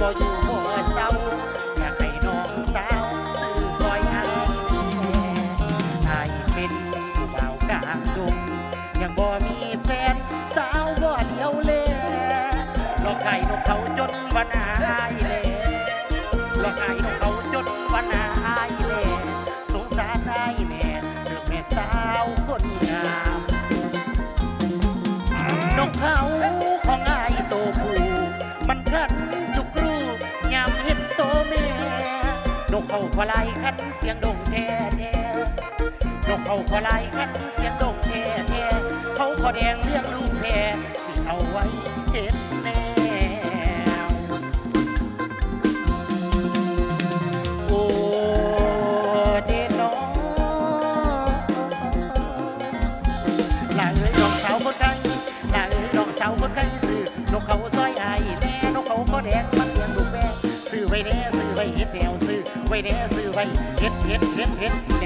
บ่อยู่บ่เศร้าอยากให้น้องสาวซื้อซอยให้ไอ้เป็นผู้บ่าวกลาดงยังบ่มีแฟนสาวบ่เดียวแลหลอกไอ้นกเขาจนวันอายแลหลอไอ้ ขอลายขันเสียงดงแท้แท้นกเขาขอลายขันเสียงดงแท้แท้เขาขอแดงเลี้ยงลูกแพสิเอาไว้เห็ดแนวโอ้เดน้องลาเอ้ยน้องสาวคนไกลลาเอ้ยน้องสาวคนไกลซื้อนกเขาซอยไอ เนี่ยซื้อไปเฮ็ดเฮ็ดเฮ็ดเฮ็ด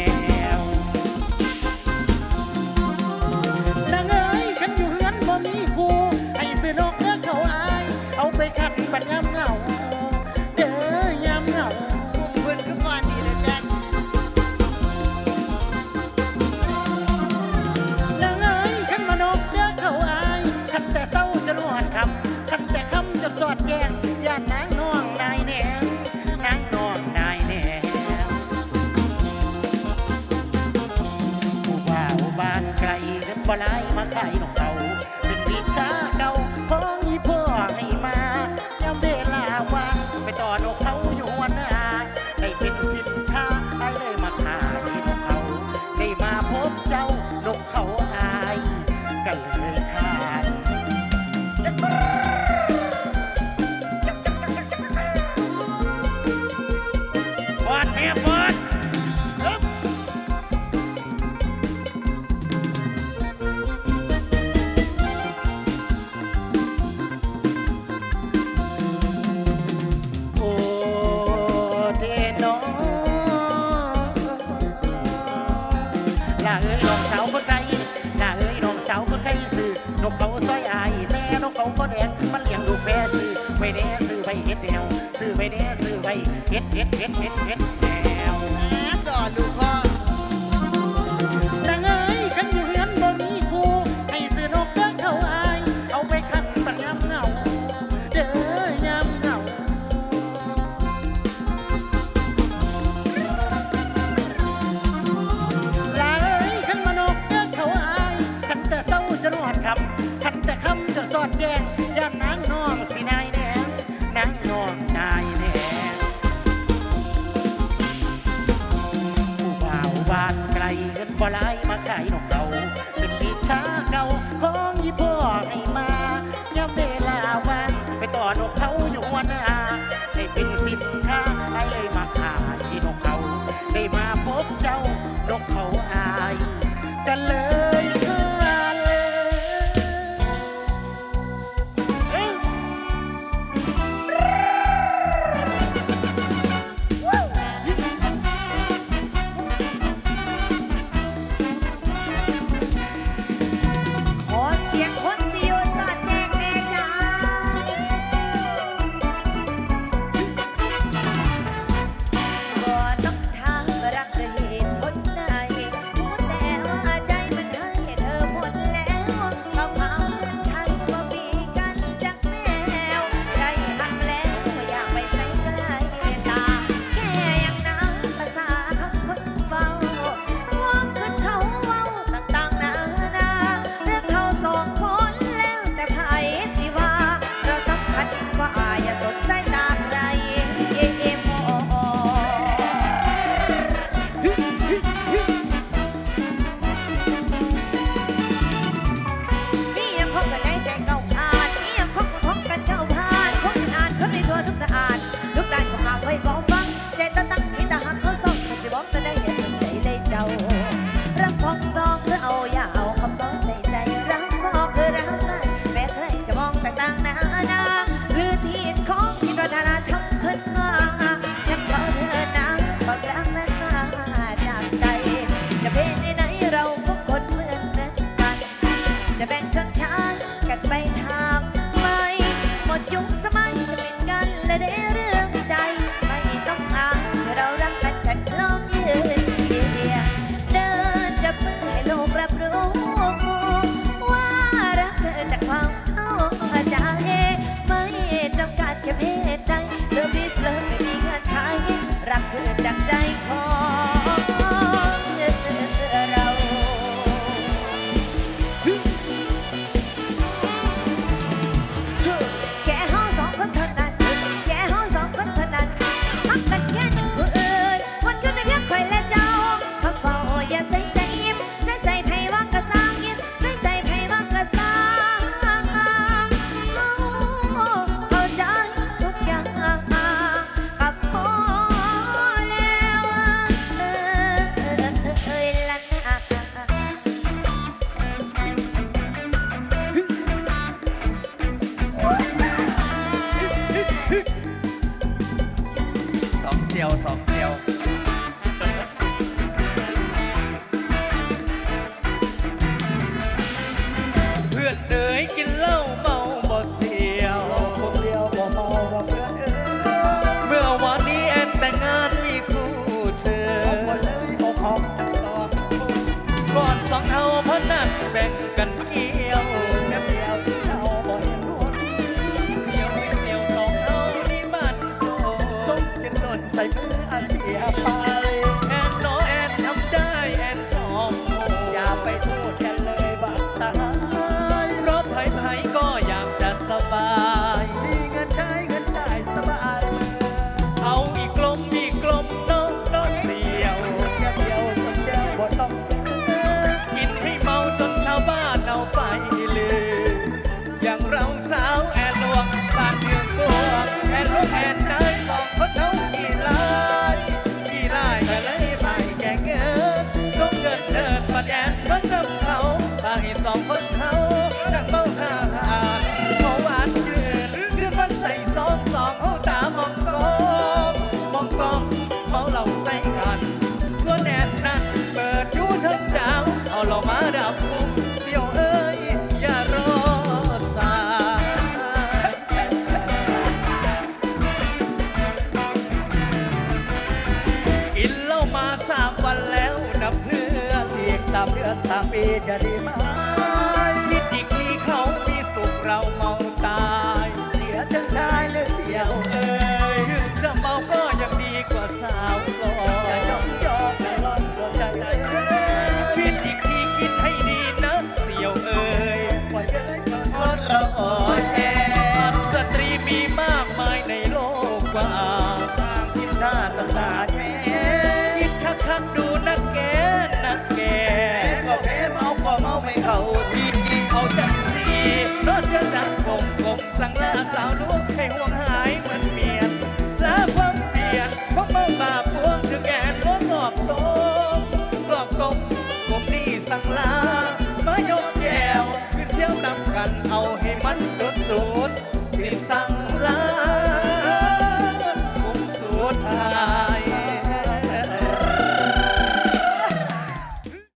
เฮ็ดเฮ็ดเฮ็ดเฮ็ดเฮ็ด เซียวสองเซียวเพื่อนเอ๋ยกินเหล้าเมาบดเซียว คนเดียวบ่เมาบ่เพื่อนเมื่อวานนี้แอนแต่งงานมีคู่เธอ บ่เลยบอต่อ ก่อนสองเท้าพนันแบ่ง ปีจะดีไหมพิธีที่เขามีสุขเราเมาตายเสียเชิงได้เลยเสียวเอ้ยจะเมาก็ยังดีกว่าสาวหล่ออย่าจองจอกแะร้อนกว่าใจเอ่ยพิธีที่คิดให้ดีนะเสียวเอ้ยกว่าเยอะจนคนเราอ่อนแอสตรีมีมากมายในโลกกว่าทางสิ้นท่าต่างตแย่